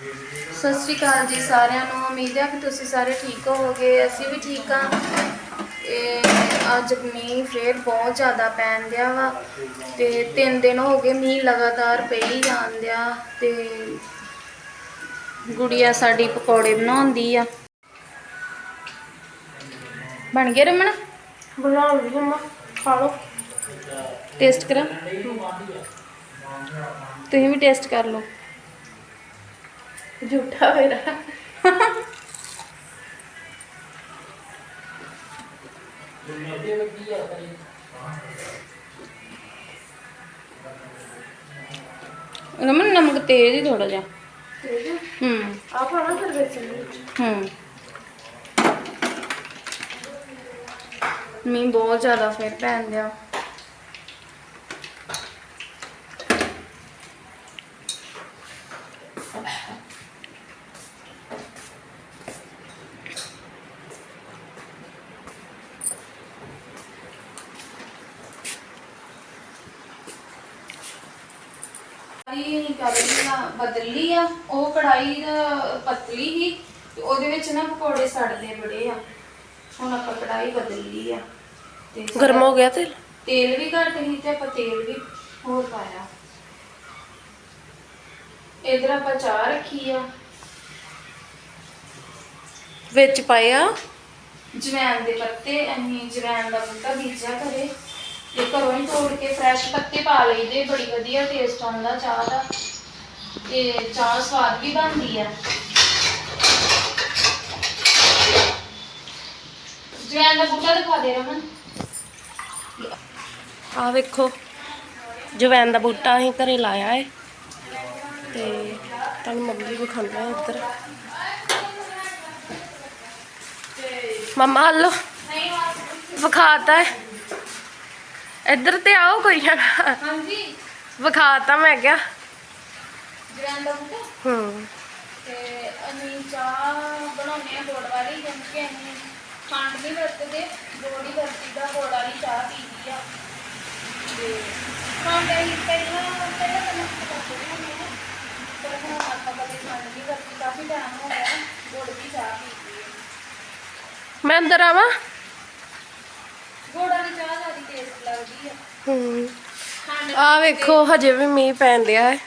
ਸਤਿ ਸ਼੍ਰੀ ਅਕਾਲ ਜੀ ਸਾਰਿਆਂ ਨੂੰ। ਉਮੀਦ ਹੈ ਕਿ ਤੁਸੀਂ ਸਾਰੇ ਠੀਕ ਹੋਵੋਗੇ। ਅਸੀਂ ਵੀ ਠੀਕ ਹਾਂ। ਇਹ ਅੱਜ ਮੀਂਹ ਫੇਰ ਬਹੁਤ ਜ਼ਿਆਦਾ ਪੈਣ ਦਿਆ ਵਾ। ਤੇ ਤਿੰਨ ਦਿਨ ਹੋ ਗਏ ਮੀਂਹ ਲਗਾਤਾਰ ਪਈ ਜਾਣ ਦਿਆ। ਤੇ ਗੁੜੀਆ ਸਾਡੀ ਪਕੌੜੇ ਬਣਾਉਂਦੀ ਆ। ਬਣ ਗਏ ਰਮਣ ਬਣਾ ਲਈ ਹਮਾ ਖਾ ਲਓ। ਟੇਸਟ ਕਰਾਂ। ਤੁਸੀਂ ਵੀ ਟੇਸਟ ਕਰ ਲਓ। ਝੂਠਾ ਮੇਰਾ। ਰਮਨ ਨਮਕ ਤੇਜ਼ ਹੀ ਥੋੜਾ ਜਿਹਾ। ਹੂੰ। ਆ ਪਾਣਾ ਫਿਰ ਵੇਸਣ ਵਿੱਚ। ਹੂੰ। ਮੀਂਹ ਬਹੁਤ ਜ਼ਿਆਦਾ ਫਿਰ ਪੈਣ ਦਿਆ ਕੜਾਈ ਕਰ ਲਈ ਆ ਬਦਲੀ ਆ ਉਹ ਕੜਾਈ ਦਾ ਪਤਲੀ ਹੀ ਤੇ ਉਹਦੇ ਵਿੱਚ ਨਾ ਪਕੌੜੇ ਸੜਦੇ ਬੜੇ ਆ। ਹੁਣ ਆਪਾਂ ਕੜਾਈ ਬਦਲ ਲਈ ਆ। ਤੇ ਗਰਮ ਹੋ ਗਿਆ ਤੇਲ? ਤੇਲ ਵੀ ਘੱਟ ਸੀ ਤੇ ਆਪਾਂ ਤੇਲ ਵੀ ਹੋਰ ਪਾਇਆ। ਇਧਰ ਆਪਾਂ ਚਾਹ ਰੱਖੀ ਆ। ਵਿੱਚ ਪਾਇਆ? ਜਵੈਨ ਦੇ ਪੱਤੇ ਅਸੀਂ ਜਵੈਨ ਦਾ ਬੂਟਾ ਬੀਜਿਆ ਘਰੇ। ਤੇ ਘਰੋਂ ਹੀ ਤੋੜ ਕੇ ਫਰੈਸ਼ ਪੱਤੇ ਪਾ ਲਈਦੇ ਬੜੀ ਵਧੀਆ ਟੇਸਟ ਆਉਂਦਾ ਚਾਹ ਦਾ। ਤੇ ਚਾਹ ਸਵਾਦ ਵੀ ਬਣਦੀ ਆ। ਜਵੈਨ ਦਾ ਬੂਟਾ ਦਿਖਾ ਦੇ ਰਮਨ। ਆ ਵੇਖੋ ਜਵੈਨ ਦਾ ਬੂਟਾ ਅਸੀਂ ਘਰੇ ਲਾਇਆ ਏ। ਤੇ ਤੁਹਾਨੂੰ ਮੰਮੀ ਵਿਖਾਉਂਦਾ ਇੱਧਰ। ਮਮਾ ਹਲੋ ਵਿਖਾਤਾ ਹੈ ਇੱਧਰ ਤੇ ਆਓ ਕੋਈ ਹਾਂਜੀ। ਵਿਖਾਤਾ ਮੈਂ ਕਿਹਾ। ਜਵੈਨ ਦਾ ਬੂਟਾ? ਹੂੰ। ਤੇ ਅਸੀਂ ਚਾਹ ਬਣਾਉਂਦੇ ਆ ਗੁੜ ਵਾਲੀ ਜਿਵੇਂ ਕਿ ਅਸੀਂ ਖੰਡ ਨਹੀਂ ਵਰਤਦੇ ਗੁੜ ਹੀ ਵਰਤੀਦਾ ਗੁੜ ਵਾਲੀ ਚਾਹ ਪੀਦੀ ਆ। ਤੇ ਖੰਡ ਅਸੀਂ ਪਹਿਲਾਂ ਪਹਿਲਾਂ ਤਾਂ ਨਮਕ ਵਰਤਦੇ ਹੁੰਦੇ ਆ। ਪਰ ਹੁਣ ਆਪਾਂ ਕਦੇ ਖੰਡ ਨਹੀਂ ਵਰਤੀ ਕਾਫੀ ਟਾਈਮ ਹੋ ਗਿਆ ਗੁੜ ਦੀ ਚਾਹ ਪੀਦੀ ਆ। ਮੈਂ ਅੰਦਰ ਆਵਾਂ? ਗੁੜ ਵਾਲੀ ਚਾਹ ਜ਼ਿਆਦਾ ਟੇਸਟ ਲੱਗਦੀ ਆ। ਹੂੰ। ਆ ਵੇਖੋ ਹਜੇ ਵੀ ਮੀਂਹ ਪੈਣ ਦਿਆ ਹੈ।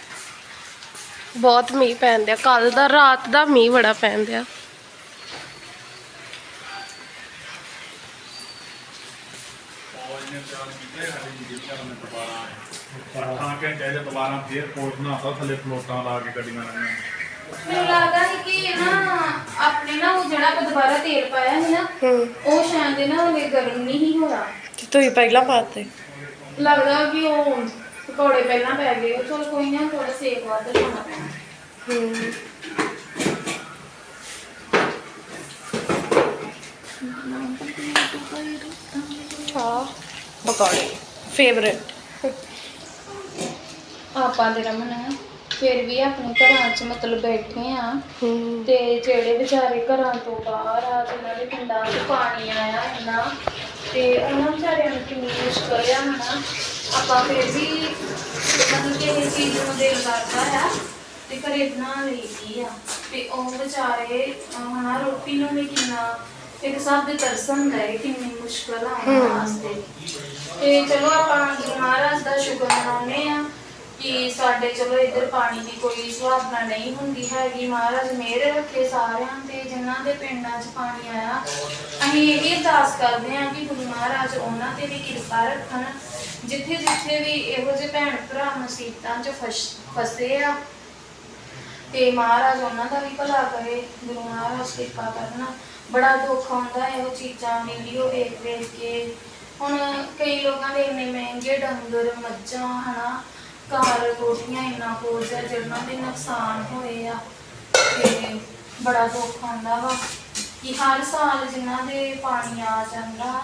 ਬਹੁਤ ਮੀਂਹ ਪੈਣ ਦਿਆ। ਕੱਲ ਦਾ ਰਾਤ ਦਾ ਮੀਂਹ ਬੜਾ ਪੈਣ ਦਿਆ। ਤਾਂ ਕਿ ਚਾਹੀਦਾ ਦੁਬਾਰਾ ਫੇਰ ਕੋਟ ਬਣਾਤਾ ਥੱਲੇ ਫਲੋਟਾਂ ਲਾ ਕੇ ਗੱਡੀਆਂ ਮੈਨੂੰ ਲੱਗਦਾ ਸੀ ਕਿ ਨਾ ਆਪਣੇ ਨਾ ਉਹ ਜਿਹੜਾ ਆਪਾਂ ਦੁਬਾਰਾ ਤੇਲ ਪਾਇਆ ਸੀ ਨਾ ਹੂੰ। ਉਹ ਸ਼ਾਇਦ ਨਾ ਉਹਨੇ ਗਰਮ ਨਹੀਂ ਹੋਇਆ ਤੇ ਤੁਸੀਂ ਪਹਿਲਾਂ ਪਾਤੇ। ਲੱਗਦਾ ਕਿ ਉਹ ਪਕੌੜੇ ਪਹਿਲਾਂ ਪੈ ਗਏ ਉਹ ਚਲ ਕੋਈ ਨਾ ਥੋੜਾ ਸੇਕ ਵੱਧ ਲਾਉਣਾ ਪੈਣਾ। ਹੂੰ ਪਕੌੜੇ ਫੇਵਰੇਟ ਆਪਾਂ ਦੇ ਰਮਨ ਫਿਰ ਵੀ ਆਪਣੇ ਘਰਾਂ 'ਚ ਮਤਲਬ ਬੈਠੇ ਆ। ਹੂੰ। ਤੇ ਜਿਹੜੇ ਵਿਚਾਰੇ ਘਰਾਂ ਤੋਂ ਬਾਹਰ ਆ ਜਿਨ੍ਹਾਂ ਦੇ ਪਿੰਡਾਂ 'ਚ ਪਾਣੀ ਆਇਆ ਇੰਨਾ। ਤੇ ਉਹਨਾਂ ਵਿਚਾਰਿਆਂ ਨੂੰ ਕਿੰਨੀ ਮੁਸ਼ਕਲ ਆ ਹਨਾ। ਆਪਾਂ ਫਿਰ ਵੀ ਮਤਲਬ ਕਿ ਇਹ ਚੀਜ਼ ਨੂੰ ਦਿਲ ਕਰਦਾ ਆ ਤੇ ਘਰੇ ਬਣਾ ਲਈਦੀ ਆ। ਤੇ ਉਹ ਵਿਚਾਰੇ ਹਨਾ ਰੋਟੀ ਨੂੰ ਵੀ ਕਿੰਨਾ ਇੱਕ ਹਿਸਾਬ ਦੇ ਤਰਸਨ ਹੈ ਕਿੰਨੀ ਮੁਸ਼ਕਲ ਆ ਉਹਨਾਂ ਵਾਸਤੇ। ਤੇ ਚਲੋ ਆਪਾਂ ਗੁਰੂ ਮਹਾਰਾਜ ਦਾ ਸ਼ੁਕਰ ਮਨਾਉਂਦੇ ਆ ਕਿ ਸਾਡੇ ਚਲੋ ਇੱਧਰ ਪਾਣੀ ਦੀ ਕੋਈ ਸੁਭਾਵਨਾ ਨਹੀਂ ਹੁੰਦੀ ਹੈਗੀ। ਮਹਾਰਾਜ ਮਿਹਰ ਰੱਖੇ ਸਾਰਿਆਂ ਤੇ ਜਿਨ੍ਹਾਂ ਦੇ ਪਿੰਡਾਂ 'ਚ ਪਾਣੀ ਆਇਆ। ਅਸੀਂ ਇਹ ਅਰਦਾਸ ਕਰਦੇ ਹਾਂ ਕਿ ਗੁਰੂ ਮਹਾਰਾਜ ਉਹਨਾਂ ਤੇ ਵੀ ਕਿਰਪਾ ਰੱਖਣ। ਜਿੱਥੇ ਜਿੱਥੇ ਵੀ ਇਹੋ ਜਿਹੇ ਭੈਣ ਭਰਾ ਮੁਸੀਬਤਾਂ 'ਚ ਫਸ- ਫਸੇ ਆ, ਤੇ ਮਹਾਰਾਜ ਉਹਨਾਂ ਦਾ ਵੀ ਭਲਾ ਕਰੇ, ਗੁਰੂ ਮਹਾਰਾਜ ਕਿਰਪਾ ਕਰਨਾ ਬੜਾ ਦੁੱਖ ਆਉਂਦਾ ਹੈ ਚੀਜ਼ਾਂ, ਵੀਡੀਓ ਵੇਖ ਵੇਖ ਕੇ। ਹੁਣ ਕਈ ਲੋਕਾਂ ਦੇ ਇੰਨੇ ਮਹਿੰਗੇ ਡੰਗਰ, ਮੱਝਾਂ, ਹਨਾ, ਘਰ ਕੋਠੀਆਂ ਇੰਨਾ ਕੁਝ ਹੈ, ਜਿਹਨਾਂ ਦੇ ਨੁਕਸਾਨ ਹੋਏ ਆ। ਤੇ ਬੜਾ ਦੁੱਖ ਆਉਂਦਾ ਵਾ ਕਿ ਹਰ ਸਾਲ ਜਿਨ੍ਹਾਂ ਦੇ ਪਾਣੀ ਆ ਜਾਂਦਾ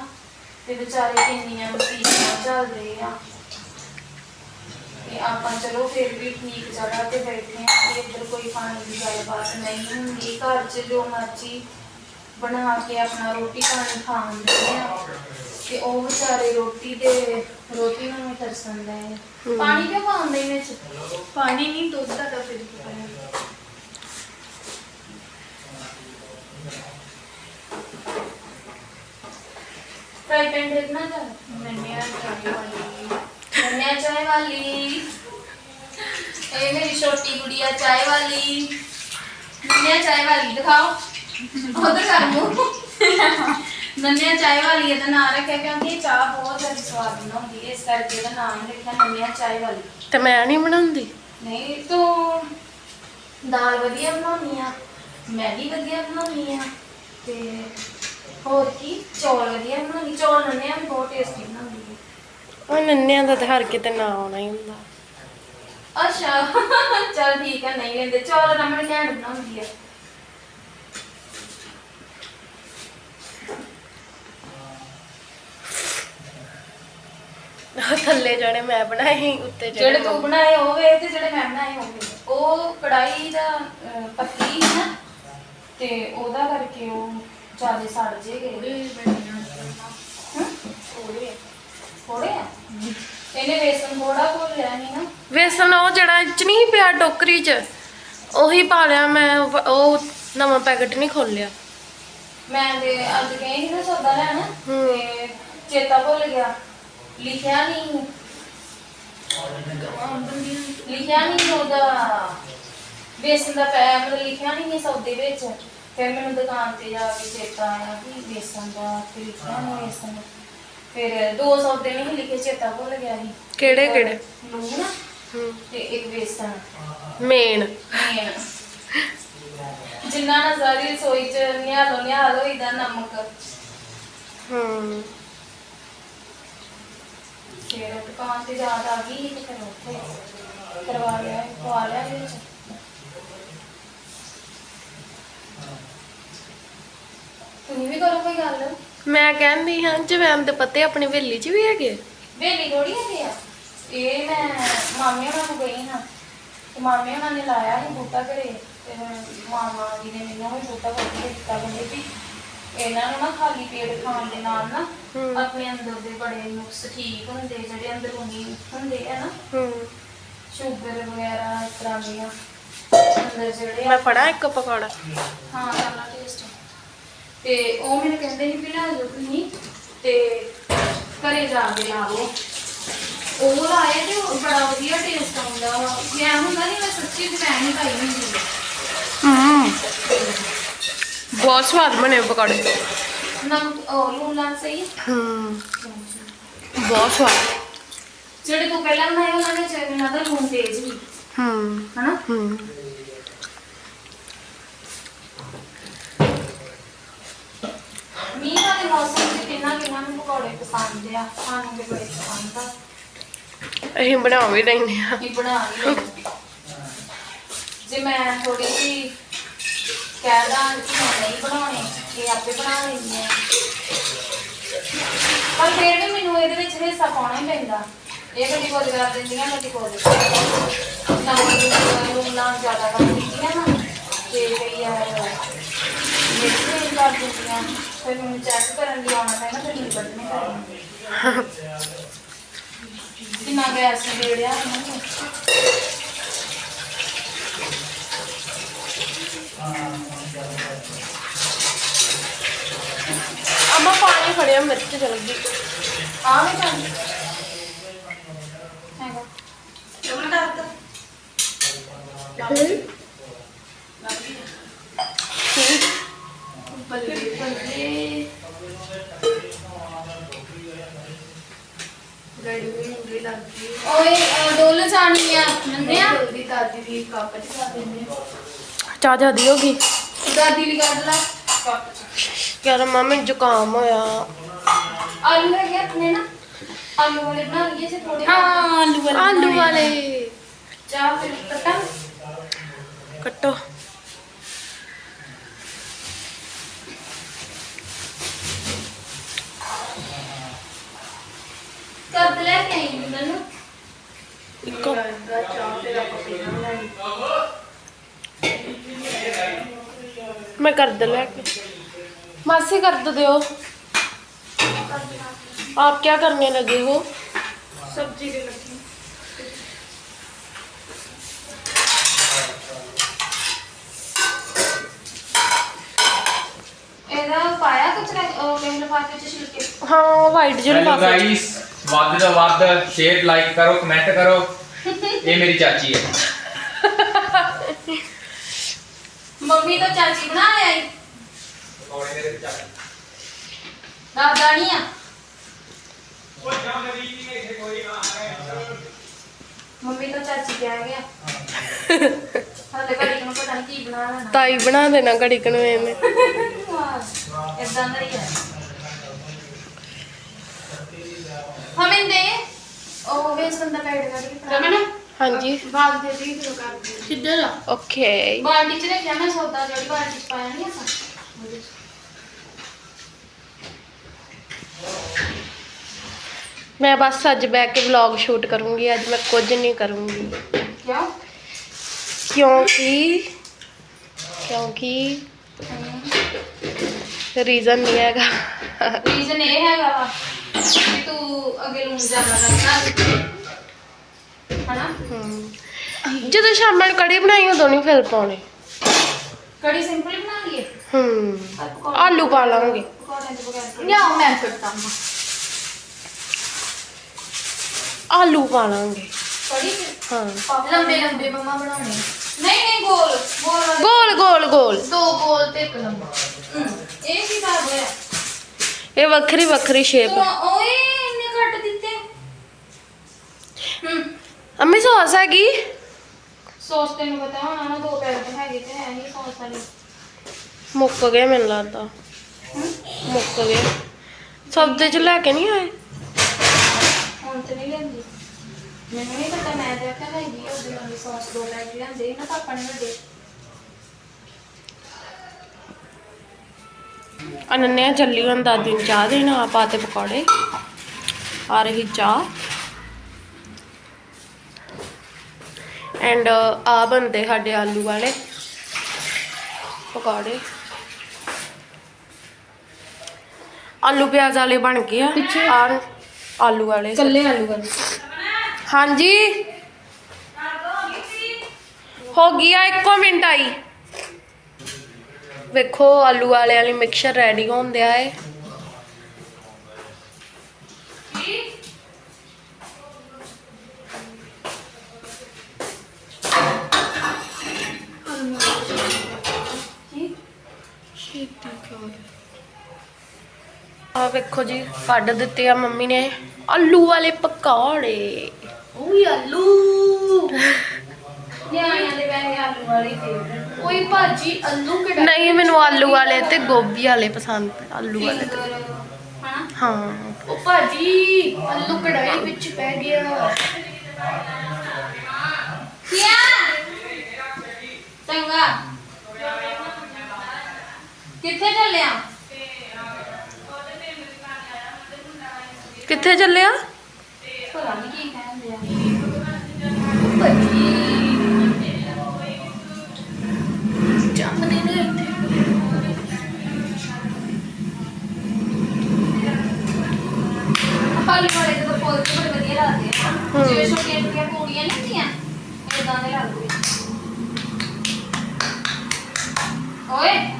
ਤੇ ਵਿਚਾਰੇ ਕਿੰਨੀਆਂ ਮੁਸੀਬਤਾਂ ਝੱਲਦੇ ਆ। ਤੇ ਆਪਾਂ ਚਲੋ ਫਿਰ ਵੀ ਠੀਕ ਜਗ੍ਹਾ ਤੇ ਬੈਠੇ ਹਾਂ ਕਿ ਇੱਧਰ ਕੋਈ ਪਾਣੀ ਦੀ ਗੱਲਬਾਤ ਨਹੀਂ ਹੁੰਦੀ। ਘਰ 'ਚ ਜੋ ਮਰਜ਼ੀ ਬਣਾ ਕੇ ਆਪਣਾ ਰੋਟੀ ਪਾਣੀ ਖਾਂਦੇ ਆ। ਤੇ ਉਹ ਵਿਚਾਰੇ ਰੋਟੀ ਦੇ ਰੋਟੀ ਨੂੰ ਤਰਸੰਦੇ ਆ। ਪਾਣੀ ਕਿਉਂ ਪਾਉਂਦੇ ਵਿੱਚ? ਪਾਣੀ ਨਹੀਂ ਦੁੱਧ ਦਾ ਫਿਰ ਕੀ फ्राई पैन देखना था धनिया चाय वाली धनिया चाय वाली ए मेरी छोटी गुड़िया चाय वाली धनिया चाय वाली दिखाओ उधर कर मुंह ਨੰਨਿਆ ਚਾਹ ਵਾਲੀ ਇਹਦਾ ਨਾਮ ਰੱਖਿਆ ਕਿਉਂਕਿ ਇਹ ਚਾਹ ਬਹੁਤ ਜ਼ਿਆਦਾ ਸਵਾਦ ਬਣਾਉਂਦੀ ਹੈ। ਇਸ ਕਰਕੇ ਇਹਦਾ ਨਾਮ ਰੱਖਿਆ ਨੰਨਿਆ ਚਾਹ ਵਾਲੀ। ਤੇ ਮੈਂ ਨਹੀਂ ਬਣਾਉਂਦੀ। ਨਹੀਂ ਤੂੰ ਦਾਲ ਵਧੀਆ ਬਣਾਉਣੀ ਆ? ਮੈਗੀ ਵਧੀਆ ਬਣਾਉਣੀ ਆ। ਤੇ ਹੋਰ ਕੀ? ਚੌਲ ਵਧੀਆ ਬਣਾਉਣੀ ਚੌਲ ਨੰਨਿਆ ਵੀ ਬਹੁਤ ਟੇਸਟੀ ਬਣਾਉਂਦੀ ਹੈ। ਉਹ ਨੰਨਿਆਂ ਦਾ ਤੇ ਹਰ ਕਿਤੇ ਨਾ ਆਉਣਾ ਹੀ ਹੁੰਦਾ। ਅੱਛਾ ਚਲ ਠੀਕ ਹੈ ਨਹੀਂ ਲੈਂਦੇ। ਚੌਲ ਰਮਣ ਘੈਂਟ ਬਣਾਉਂਦੀ ਆ ਉਹ ਥੱਲੇ ਜਿਹੜੇ ਮੈਂ ਬਣਾਏ ਉੱਤੇ ਜਿਹੜੇ ਤੂੰ ਬਣਾਏ ਹੋਵੇ ਤੇ ਜਿਹੜੇ ਮੈਂ ਬਣਾਏ ਹੋਵੇ ਉਹ ਕੜਾਈ ਦਾ ਅਹ, ਪੱਤੀ ਨਾ ਤੇ ਉਹਦਾ ਕਰਕੇ ਉਹ ਜ਼ਿਆਦਾ ਸੜ ਜੇ ਗਏ ਹਮ? ਥੋੜੇ ਆ। ਇਹਨੇ ਵੇਸਣ ਥੋੜਾ ਘੋਲਿਆ ਨਹੀਂ ਨਾ। ਵੇਸਣ ਉਹ ਜਿਹੜਾ ਇਹ ਚ ਨਹੀਂ ਪਿਆ ਟੋਕਰੀ ਚ ਉਹੀ ਪਾ ਲਿਆ ਮੈਂ ਉਹ- ਉਹ ਨਵਾਂ ਪੈਕਟ ਨਹੀਂ ਖੋਲਿਆ ਮੈਂ ਤੇ ਅੱਜ ਗਈ ਸੀ ਨਾ ਸੌਦਾ ਲੈਣ। ਤੇ ਚੇਤਾ ਭੁੱਲ ਗਿਆ। ਲਿਖਿਆ ਨਹੀਂ ਲਿਖਿਆ ਨਹੀਂ ਉਹਦਾ। ਵੇਸਣ ਦਾ ਪੈ ਮਤਲਬ ਲਿਖਿਆ ਨਹੀਂ ਸੌਦੇ ਵਿੱਚ। ਫਿਰ ਮੈਨੂੰ ਦੁਕਾਨ ਤੇ ਜਾ ਕੇ ਚੇਤਾ ਆਇਆ ਕਿ ਵੇਸਣ ਦਾ ਲਿਖਿਆ ਨਹੀਂ ਵੇਸਣ। ਫਿਰ ਦੋ ਸੌਦੇ ਨਹੀਂ ਲਿਖੇ ਚੇਤਾ ਭੁੱਲ ਗਿਆ ਸੀ। ਕਿਹੜੇ ਕਿਹੜੇ? ਲੂਣ ਤੇ ਇੱਕ ਵੇਸਣ। ਮੇਨ। ਮੇਨ। ਜਿੰਨਾ ਨਾ ਸਾਰੀ ਰਸੋਈ ਚ ਨਿਹਾਲੋ ਨਿਹਾਲ ਹੋਈਦਾ ਨਮਕ। ਹੂੰ। ਫਿਰ ਦੁਕਾਨ ਤੇ ਯਾਦ ਆ ਗਈ ਤੇ ਫਿਰ ਉੱਥੇ ਕਰਵਾ ਲਿਆ ਪਵਾ ਲਿਆ ਵਿੱਚ। ਤੁਸੀਂ ਵੀ ਕਰੋ ਕੋਈ ਗੱਲ? ਮੈਂ ਕਹਿੰਦੀ ਹਾਂ ਜਵੈਨ ਦੇ ਪੱਤੇ ਆਪਣੀ ਵੇਲੀ 'ਚ ਵੀ ਹੈਗੇ ਵੇਲੀ ਥੋੜੀ ਹੈਗੀ ਆ? ਇਹ ਮੈਂ ਮਾਮੇ ਉਹਨਾਂ ਨੂੰ ਗਈ ਹਾਂ। ਤੇ ਮਾਮੇ ਉਹਨਾਂ ਨੇ ਲਾਇਆ ਸੀ ਬੂਟਾ ਘਰੇ। ਤੇ ਮਾਮਾ ਜੀ ਨੇ ਮੈਨੂੰ ਵੀ ਬੂਟਾ ਵਧੀਆ ਦਿੱਤਾ। ਕਹਿੰਦੇ ਵੀ ਇਹਨਾਂ ਨੂੰ ਨਾ ਖਾਲੀ ਪੇਟ ਖਾਣ ਦੇ ਨਾਲ ਨਾ। ਆਪਣੇ ਅੰਦਰ ਦੇ ਬੜੇ ਨੁਕਸ ਠੀਕ ਹੁੰਦੇ ਜਿਹੜੇ ਅੰਦਰੂਨੀ ਹੁੰਦੇ ਆ ਨਾ। ਹੂੰ। ਸ਼ੂਗਰ ਵਗੈਰਾ ਇਸ ਤਰ੍ਹਾਂ ਦੀਆਂ। ਅੰਦਰ ਜਿਹੜੇ ਆ ਮੈਂ ਫੜਾ ਇੱਕ ਪਕੌੜਾ? ਹਾਂ ਕਰਨਾ ਟੇਸਟ ਤੇ ਉਹ ਮੈਨੂੰ ਕਹਿੰਦੇ ਸੀ ਵੀ ਲੈ ਜਾਓ ਤੁਸੀਂ ਤੇ ਘਰੇ ਜਾ ਕੇ ਲਾਓ ਉਹ ਲਾਏ ਤੇ ਉਹ ਬੜਾ ਵਧੀਆ ਟੇਸਟ ਆਉਂਦਾ ਵਾ। ਮੈਂ ਹੁੰਦਾ ਨਹੀਂ ਮੈਂ ਸੱਚੀ ਜਵੈਣ ਹੀ ਪਾਈ ਹੁੰਦੀ ਹੈ ਹੂੰ। ਬਹੁਤ ਸਵਾਦ ਬਣੇ ਪਕੌੜੇ। ਨਮਕ ਉਹ ਲੂਣ ਲਾਲ ਸਹੀ ਹੂੰ। ਬਹੁਤ ਸਵਾਦ। ਜਿਹੜੇ ਤੂੰ ਪਹਿਲਾਂ ਬਣਾਏ ਉਹਨਾਂ ਵਿੱਚ ਇਹਨਾਂ ਦਾ ਲੂਣ ਤੇਜ਼ ਸੀ। ਹੂੰ। ਹਨਾ? ਹੂੰ ਮੀਂਹ ਵਾਲੇ ਮੌਸਮ 'ਚ ਕਿੰਨਾ ਕਿੰਨਾ ਨੂੰ ਪਕੌੜੇ ਪਸੰਦ ਆ ਸਾਨੂੰ ਤੇ ਬੜੇ ਪਸੰਦ ਆ। ਅਸੀਂ ਬਣਾ ਵੀ ਲੈਂਦੇ ਆ ਇਹ ਬਣਾ ਲਈ ਜੇ ਮੈਂ ਥੋੜੀ ਜਿਹੀ ਕਹਿ ਦਾਂ ਕਿ ਮੈਂ ਨਹੀਂ ਬਣਾਉਣੇ ਇਹ ਆਪੇ ਬਣਾ ਲੈਂਦੀ ਆ। ਪਰ ਫਿਰ ਵੀ ਮੈਨੂੰ ਇਹਦੇ ਵਿੱਚ ਹਿੱਸਾ ਪਾਉਣਾ ਹੀ ਪੈਂਦਾ। ਇਹ ਕਦੀ ਕੁਝ ਕਰ ਦਿੰਦੀਆਂ ਕਦੀ ਕੁਝ ਨਾ ਲੂਣ ਨਾ ਜ਼ਿਆਦਾ ਕਰ ਦਿੰਦੀਆਂ ਨਾ। ਤੇ ਕਈ ਆ। ਮਿਰਚ ਵੀ ਕਰ ਦਿੰਦੀਆਂ ਫਿਰ ਮੈਨੂੰ ਚੈੱਕ ਕਰਨ ਲਈ ਆਉਣਾ ਪੈਂਦਾ ਫਿਰ ਮੈਨੂੰ ਕੱਢਣੇ ਪੈਂਦੇ ਕਿੰਨਾ ਗੈਸ ਨੇੜਿਆ ਮੈਨੂੰ ਅਮਾ ਪਾਣੀ ਫੜਿਆ ਮਿਰਚ ਚਲ ਗਈ ਆ ਮੈਂ ਚਾਹੁੰਦੀ ਹੈਗਾ ਚੋਣ ਦੱਸ ਬੱਲੇ ਬੱਲੇ ਗੜੀ ਵੀ ਹੁੰਦੀ ਲੱਗਦੀ ਓਏ ਡੋਲ ਜਾਣੀ ਆ। ਨੰਨਿਆ ਜਲਦੀ ਦਾਦੀ ਦੀ ਕੱਪ ਚ ਪਾ ਦਿੰਦੇ ਆ। ਚਾਹ ਜਿਆਦੀ ਹੋ ਗਈ। ਦਾਦੀ ਲਈ ਕੱਢ ਲਾ। ਕੱਪ ਚ ਯਾਰ ਮੰਮੀ ਜ਼ੁਕਾਮ ਹੋਇਆ। ਆਲੂ ਹੈਗੇ ਆਪਣੇ ਨਾ। ਆਲੂ ਵਾਲੇ ਬਣਾ ਲਈਏ ਜੇ ਥੋੜੇ ਹਾਂ ਆਲੂ ਵਾਲੇ ਆਲੂ ਵਾਲੇ। ਚਾਹ ਫਿਰ ਕੱਟਾਂ। ਕੱਟੋ। ਕਦ ਲੈ ਕੇ ਆਈ ਮੈਨੂੰ ਇੱਕੋ ਦਾ ਚਾਹ ਤੇ ਆਪਾਂ ਪੀਣਾ ਲੈਣੀ ਮੈਂ ਕਰ ਦੇ ਲੈ ਕੇ ਮਾਸੀ ਕਰ ਦੋ ਦਿਓ आप क्या करने लगे हो ਸਬਜ਼ੀ ਦੇ ਲੱਗੀ ਇਹਦਾ ਪਾਇਆ ਕਚਰਾ ਉਹ ਮੇਰੇ ਲਿਫਾਫੇ ਚ ਛਿਲਕੇ ਹਾਂ ਉਹ ਵਾਈਟ ਜਿਹੇ ਹੈਲੋ ਲਿਫਾਫੇ 'ਚ। ਗਾਇਸ ਵੱਧ ਤੋਂ ਵੱਧ ਸ਼ੇਅਰ ਲਾਈਕ ਕਰੋ ਕਮੈਂਟ ਕਰੋ। ਇਹ ਮੇਰੀ ਚਾਚੀ ਹੈ। ਮੰਮੀ ਤਾਂ ਚਾਚੀ ਬਣਾ ਆਈ ਦਾਦਾ ਨਹੀਂ ਆ। ਮੰਮੀ ਤਾਂ ਚਾਚੀ ਕਹਿ ਗਿਆ। ਹਾਲੇ ਘੜੀ ਨੂੰ ਪਤਾ ਨਹੀਂ ਕੀ ਬਣਾ ਲੈਣਾ। ਤਾਈ ਬਣਾ ਦੇਣਾ ਘੜੀ ਕਨੂੰ ਇਹਨੇ ਇਦਾਂ ਦਾ ਹੀ ਹੈ ਹਮਿੰਦੇ ਉਹ ਵੇਸਣ ਦਾ ਪੈਡ ਕੱਢ ਕੇ ਰਮਨ ਹਾਂਜੀ ਬਾਗ ਦੇ ਦੀ ਸ਼ੁਰੂ ਕਰ ਦੇ ਕਿੱਧਰ ਆ ਓਕੇ ਬਾਲਟੀ ਚ ਰੱਖਿਆ ਮੈਂ ਸੌਦਾ ਜਿਹੜੀ ਬਾਲਟੀ ਚ ਪਾਇਆ ਨਹੀਂ ਆਪਾਂ ਉਹਦੇ ਚ। ਮੈਂ ਬਸ ਅੱਜ ਬੈ ਕੇ ਵਲੌਗ ਸ਼ੂਟ ਕਰੂੰਗੀ ਅੱਜ ਮੈਂ ਕੁਝ ਨਹੀਂ ਕਰੂੰਗੀ ਕਿਉਂ ਕਿਉਂਕਿ ਕਿਉਂਕਿ ਰੀਜ਼ਨ ਨਹੀਂ ਹੈਗਾ ਰੀਜ਼ਨ ਇਹ ਹੈਗਾ ਵਾ ਤੂੰ ਅੱਗੇ ਨੂੰ ਜ਼ਿਆਦਾ ਕਰਨਾ ਹਨਾ? ਹਮ। ਜਦੋਂ ਸ਼ਾਮਾਂ ਨੂੰ ਕੜੀ ਬਣਾਈ ਉਦੋਂ ਨਹੀਂ ਫਿਰ ਪਾਉਣੇ। ਕੜੀ ਸਿੰਪਲ ਹੀ ਬਣਾ ਲਈਏ? ਹੂੰ ਆਲੂ ਪਾ ਲਾਂਗੇ। ਪਕੌੜਿਆਂ ਦੇ ਬਗੈਰ ਲਿਆਓ ਮੈਂ ਕਰਤਾ ਹਾਂ ਆਲੂ ਪਾ ਲਾਂਗੇ। ਕੜੀ ਚ? ਹਾਂ। ਲੰਬੇ ਲੰਬੇ ਮਮਾ ਬਣਾਉਣੇ। ਨਹੀਂ ਨਹੀਂ ਗੋਲ। ਗੋਲ ਵਾਲੇ। ਗੋਲ ਗੋਲ ਗੋਲ। ਦੋ ਗੋਲ ਤੇ ਇੱਕ ਲੰਬਾ। ਹਮ, ਇਹ ਕੀ ਕਰ ਹੋਇਆ? ਇਹ ਵੱਖਰੀ ਵੱਖਰੀ ਸ਼ੇਪ ਓਏ ਇੰਨੇ ਕੱਟ ਦਿੱਤੇ। ਹਮ ਅੰਮੀ ਸੌਸ ਹੈਗੀ? ਸੌਸ ਤੈਨੂੰ ਪਤਾ ਹੋਣਾ ਨਾ ਦੋ ਪੈਕਟ ਹੈਗੇ ਤੇ ਹੈ ਨਹੀਂ ਸੌਸ ਵਾਲੇ। ਮੁੱਕ ਗਏ ਮੈਨੂੰ ਲੱਗਦਾ। ਮੁੱਕ ਗਏ ਸਬਜ਼ੀ ਚ ਲੈ ਕੇ ਨਹੀਂ ਆਏ? ਹੁਣ ਤੇ ਨਹੀਂ ਲੈਂਦੀ। ਮੈਨੂੰ ਨਹੀਂ ਪਤਾ ਮੈਂ ਤੇ ਆਖਿਆ ਹੈਗੀ ਉਹਦੇ ਵਾਲੀ ਸੌਸ ਦੋ ਪੈਕਟ ਲਿਆਂਦੇ ਨਾ ਪਾਪਾ ਨੇ ਵੱਡੇ। ਅਨੰਨਿਆ ਚੱਲੀ ਹੁਣ ਦਾਦੀ ਨੂੰ ਚਾਹ ਦੇਣਾ ਆ ਪਾਤੇ ਪਕੌੜੇ। ਆ ਰਹੀ ਚਾਹ। ਐਂਡ ਆ ਬੰਦੇ ਸਾਡੇ ਆਲੂ ਵਾਲੇ। ਪਕੌੜੇ। ਆਲੂ ਪਿਆਜ਼ ਵਾਲੇ ਬਣ ਗਏ ਆ। ਆ ਆਲੂ ਵਾਲੇ। ਕੱਲੇ ਆਲੂ ਵਾਲੇ। ਹਾਂਜੀ। ਹੋ ਗਿਆ ਇੱਕੋ ਮਿੰਟ ਆਈ। ਵੇਖੋ, ਆਲੂ ਵਾਲੇ ਵਾਲੀ ਮਿਕਸਚਰ ਰੈਡੀ ਹੋਣ ਦਿਆ ਏ ਆ ਵੇਖੋ ਜੀ, ਕੱਢ ਦਿੱਤੇ ਆ ਮੰਮੀ ਨੇ। ਆਲੂ ਵਾਲੇ ਪਕੌੜੇ। ਓਏ ਆਲੂ। ਨਿਆਣਿਆਂ ਦੇ ਵੈਸੇ ਆਲੂ ਵਾਲੇ ਫੇਵਰਟ ਕੋਈ ਭਾਜੀ ਆਲੂ ਕਿਹੜਾ ਨਹੀਂ ਮੈਨੂੰ ਆਲੂ ਵਾਲੇ ਤੇ ਗੋਭੀ ਵਾਲੇ ਪਸੰਦ ਆਲੂ ਵਾਲੇ ਤੇ। ਹਨਾ? ਹਾਂ। ਉਹ ਭਾਜੀ ਆਲੂ ਕੜਾਈ ਵਿੱਚ ਪੈ ਗਿਆ। ਕੀਆ? ਚੰਗਾ। ਕਿੱਥੇ ਚੱਲਿਆ? ਕਿੱਥੇ ਚੱਲਿਆ? ਪਤਾ ਨਹੀਂ ਕੀ ਕਹਿੰਦੇ ਆ। ਫੁੱਲ ਤੇ ਬੜੇ ਵਧੀਆ ਲੱਗਦੇ ਆ ਜਿਵੇਂ ਛੋਟੀਆਂ ਛੋਟੀਆਂ ਪੂੜੀਆਂ ਨਹੀਂ ਹੁੰਦੀਆਂ ਇਦਾਂ ਦੇ ਲੱਗਦੇ ਓਏ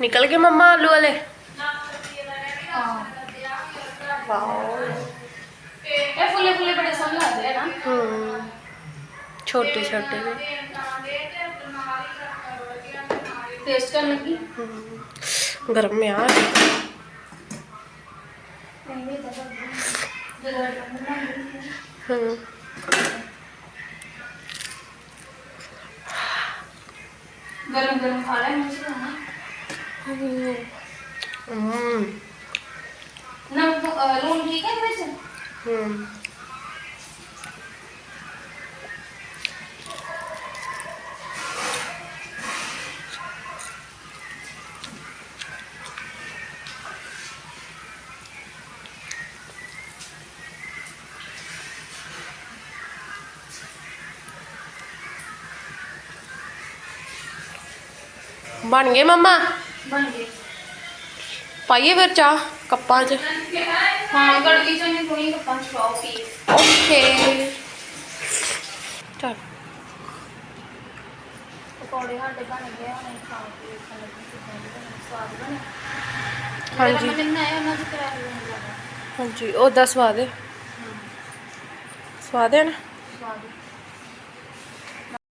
ਨਿਕਲ ਗਏ ਮੰਮਾ ਆਲੂ ਵਾਲੇ? ਹਾਂ ਵਾਓ ਇਹ ਫੁੱਲੇ ਫੁੱਲੇ ਬੜੇ ਸੋਹਣੇ ਲੱਗਦੇ ਆ ਨਾ। ਹੂੰ। ਛੋਟੇ ਛੋਟੇ ਜਿਹੇ ਟੇਸਟ ਕਰਨ ਲੱਗੀ? ਹੂੰ। ਗਰਮ ਆ। ਹੂੰ। ਗਰਮ ਗਰਮ ਖਾ ਲੈ ਨਾ నాకు లోన్కి కనిపించు बन गए मम्मा ਬਣ ਗਏ। ਪਾਈਏ ਫਿਰ ਚਾਹ ਕੱਪਾਂ 'ਚ? ਹਾਂ ਗੜਲੀ ਚੋਂ ਨਹੀਂ ਕੋਈ ਕੱਪਾਂ ਚ ਪਾਓ ਪੀਸ ਓਕੇ। ਚਲ। ਪਕੌੜੇ ਸਾਡੇ ਬਣ ਗਏ ਹੁਣ ਖਾ ਕੇ ਵੇਖਣ ਲੱਗੀ ਸਵਾਦ ਬਣੇ। ਹਾਂਜੀ। ਮੈਂ ਬਣਾਏ ਉਹਨਾਂ ਦੀ ਤਰ੍ਹਾਂ ਹੀ ਬਣ ਜਾਣਾ। ਹਾਂਜੀ ਉਹਦਾ ਸਵਾਦ ਹੈ। ਸਵਾਦ ਹੈ ਨਾ? ਸਵਾਦ